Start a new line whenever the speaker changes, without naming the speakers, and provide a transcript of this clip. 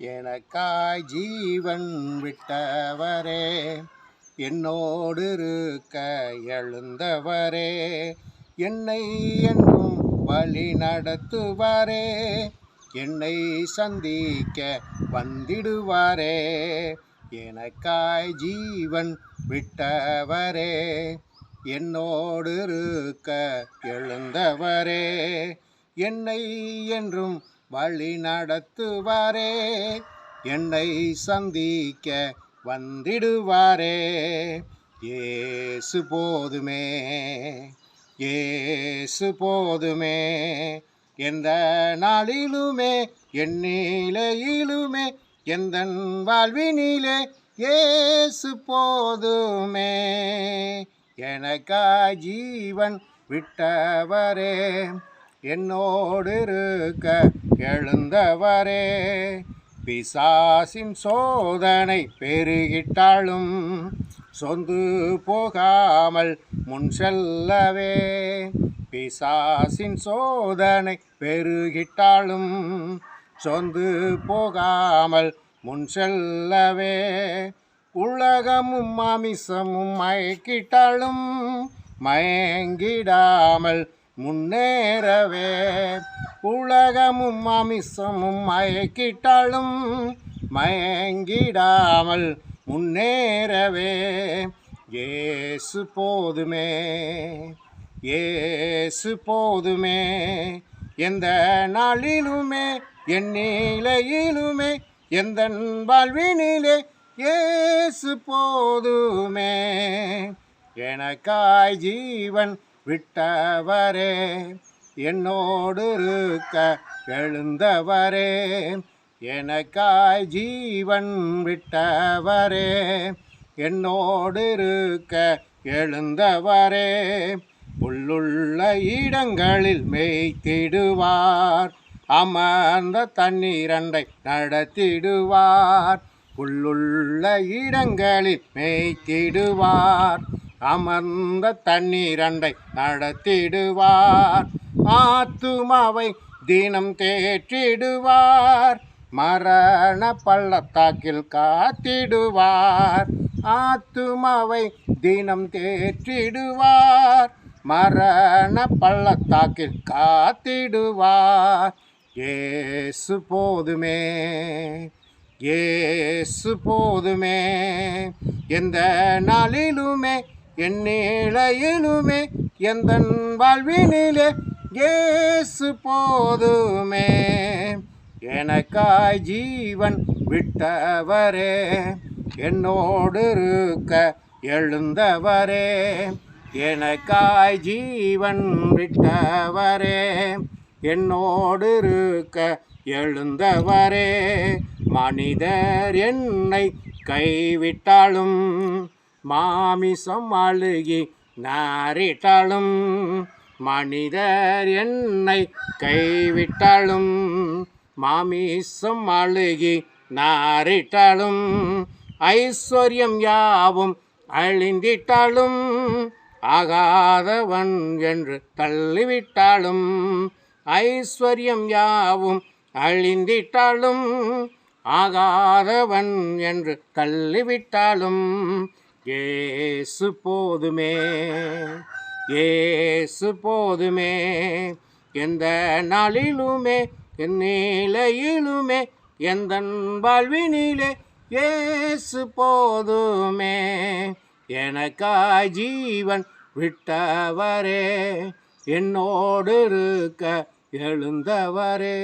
எனக்காய் ஜீவன் விட்டவரே என்னோடு இருக்க எழுந்தவரே என்னை என்றும் வழி நடத்துவாரே என்னை சந்திக்க வந்திடுவாரே எனக்காய் ஜீவன் விட்டவரே என்னோடு இருக்க எழுந்தவரே என்னை என்றும் வழி நடத்துவாரே. என்னை சந்திக்க வந்திடுவாரே. ஏசு போதுமே. ஏசு போதுமே. எந்த நாளிலுமே என் நிலையிலுமே எந்த வாழ்வினிலே ஏசு போதுமே. எனக்கா ஜீவன் விட்டவரே. என்னோடு இருக்க எழுந்தவரே பிசாசின் சோதனை பெருகிட்டாலும் சொந்து போகாமல் முன் செல்லவே. பிசாசின் சோதனை பெருகிட்டாலும் சொந்து போகாமல் முன் செல்லவே. உலகமும் மாமிசமும் மயக்கிட்டாலும் மயங்கிடாமல் முன்னேறவே. உலகமும் அமிசமும் மயக்கிட்டாலும் மயங்கிடாமல் முன்னேறவே. ஏசு போதுமே ஏசு போதுமே. எந்த நாளிலுமே என் நிலையிலுமே எந்த வாழ்வினிலே ஏசு போதுமே. எனக்காய் ஜீவன் விட்டவரே என்னோடு இருக்க எழுந்தவரே எனக்காய் ஜீவன் விட்டவரே என்னோடு இருக்க எழுந்தவரே புல்லுள்ள இடங்களில் மேய்த்திடுவார் அமர்ந்த தண்ணீரண்டை நடத்திடுவார் புல்லுள்ள இடங்களில் மேய்த்திடுவார் அமர்ந்த தண்ணீரண்டை நடத்திடுவார். ஆத்துமாவை தினம் தேற்றிடுவார். மரண பள்ளத்தாக்கில் காத்திடுவார். ஆத்துமாவை தினம் தேற்றிடுவார். மரண பள்ளத்தாக்கில் காத்திடுவார். ஏசு போதுமே ஏசு போதுமே. எந்த நாளிலுமே என் எந்த வாழ்வினிலே ஏசு போதுமே. எனக்காய் ஜீவன் விட்டவரே என்னோடு இருக்க எழுந்தவரே. எனக்காய் ஜீவன் விட்டவரே என்னோடு இருக்க எழுந்தவரே. மனிதர் என்னை கைவிட்டாலும் மாமிசம் அழுகி நாரிட்டாலும் மனிதர் என்னை கைவிட்டாலும் மாமிசம் அழுகி நாரிட்டாலும் ஐஸ்வர்யம் யாவும் அழிந்திட்டாலும் ஆகாதவன் என்று தள்ளிவிட்டாலும் ஐஸ்வர்யம் யாவும் அழிந்திட்டாலும் ஆகாதவன் என்று தள்ளிவிட்டாலும் ஏசு போதுமே ஏசு போதுமே. எந்த நாளிலுமே என் நிலையிலுமே எந்த வாழ்வினிலே ஏசு போதுமே. எனக்கா ஜீவன் விட்டவரே என்னோடு இருக்க எழுந்தவரே.